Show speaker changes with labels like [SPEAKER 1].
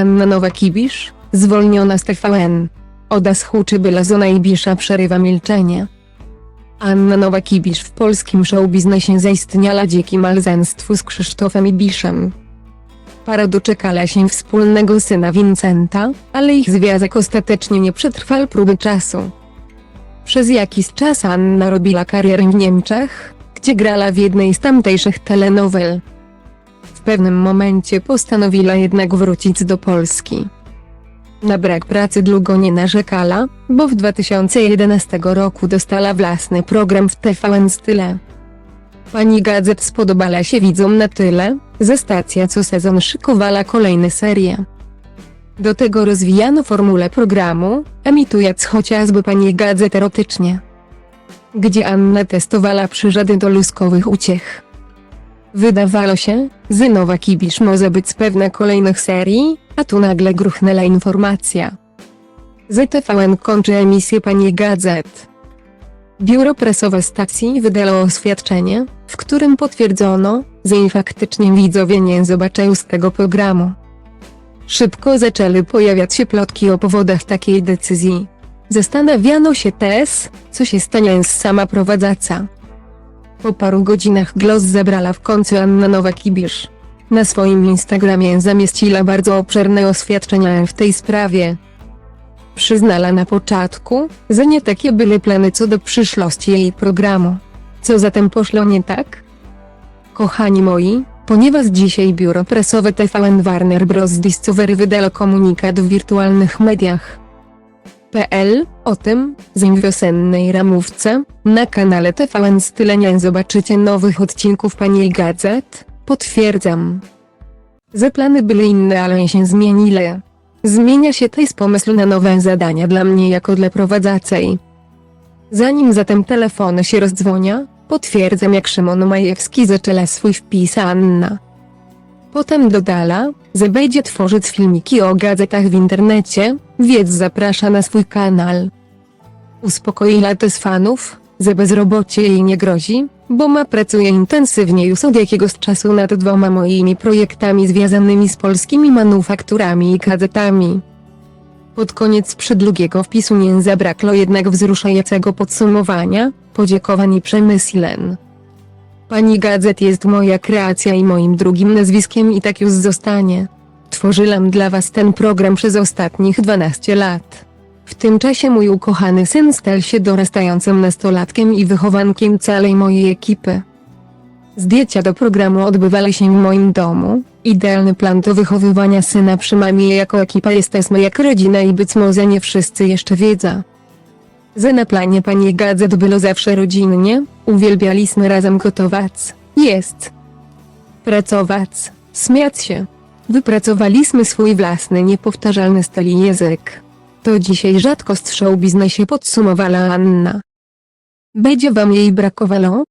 [SPEAKER 1] Anna Nowak-Ibisz, zwolniona z TVN. Oda Schuczy Bylazona Ibisza przerywa milczenie. Anna Nowak-Ibisz w polskim showbiznesie zaistniała dzięki małżeństwu z Krzysztofem Ibiszem. Para doczekała się wspólnego syna Vincenta, ale ich związek ostatecznie nie przetrwał próby czasu. Przez jakiś czas Anna robiła karierę w Niemczech, gdzie grała w jednej z tamtejszych telenowel. W pewnym momencie postanowiła jednak wrócić do Polski. Na brak pracy długo nie narzekała, bo w 2011 roku dostała własny program w TVN Style. Pani Gazet spodobała się widzom na tyle, że stacja co sezon szykowała kolejne serie. Do tego rozwijano formulę programu, emitując chociażby Pani Gazet erotycznie. Gdzie Anna testowała przyrządy do luskowych uciech. Wydawało się, że nowa Kibisz może być pewna kolejnych serii, a tu nagle gruchnęła informacja. ZTVN kończy emisję Pani Gazet. Biuro prasowe stacji wydało oświadczenie, w którym potwierdzono, że faktycznie widzowie nie zobaczył z tego programu. Szybko zaczęły pojawiać się plotki o powodach takiej decyzji. Zastanawiano się też, co się stanie z sama prowadząca. Po paru godzinach głos zabrała w końcu Anna Nowak-Ibisz. Na swoim Instagramie zamieściła bardzo obszerne oświadczenia w tej sprawie. Przyznała na początku, że nie takie były plany co do przyszłości jej programu. Co zatem poszło nie tak? Kochani moi, ponieważ dzisiaj biuro prasowe TVN Warner Bros. Discovery wydało komunikat w wirtualnych mediach. PL, o tym, w wiosennej ramówce, na kanale TVN Style nie zobaczycie nowych odcinków Pani Gazet, potwierdzam. Że plany były inne, ale się zmieniły. Zmienia się też pomysł na nowe zadania dla mnie jako dla prowadzącej. Zanim zatem telefony się rozdzwonia, potwierdzam jak Szymon Majewski zaczęła swój wpis Anna. Potem dodała, że będzie tworzyć filmiki o gazetach w internecie, więc zaprasza na swój kanał. Uspokoiła też fanów, że bezrobocie jej nie grozi, bo ma pracuje intensywnie już od jakiegoś czasu nad dwoma moimi projektami związanymi z polskimi manufakturami i gazetami. Pod koniec przydługiego wpisu nie zabrakło jednak wzruszającego podsumowania, podziękowań i przemyśleń. Pani Gazet jest moja kreacja i moim drugim nazwiskiem i tak już zostanie. Tworzyłam dla was ten program przez ostatnich 12 lat. W tym czasie mój ukochany syn stał się dorastającym nastolatkiem i wychowankiem całej mojej ekipy. Zdjęcia do programu odbywały się w moim domu. Idealny plan do wychowywania syna przy mamie jako ekipa jesteśmy jak rodzina i być może nie wszyscy jeszcze wiedzą. Że na planie pani Gazet było zawsze rodzinnie, uwielbialiśmy razem gotować, jest, pracować, śmiać się. Wypracowaliśmy swój własny niepowtarzalny styl język. To dzisiaj rzadkość w show biznesie podsumowała Anna. Będzie wam jej brakowało?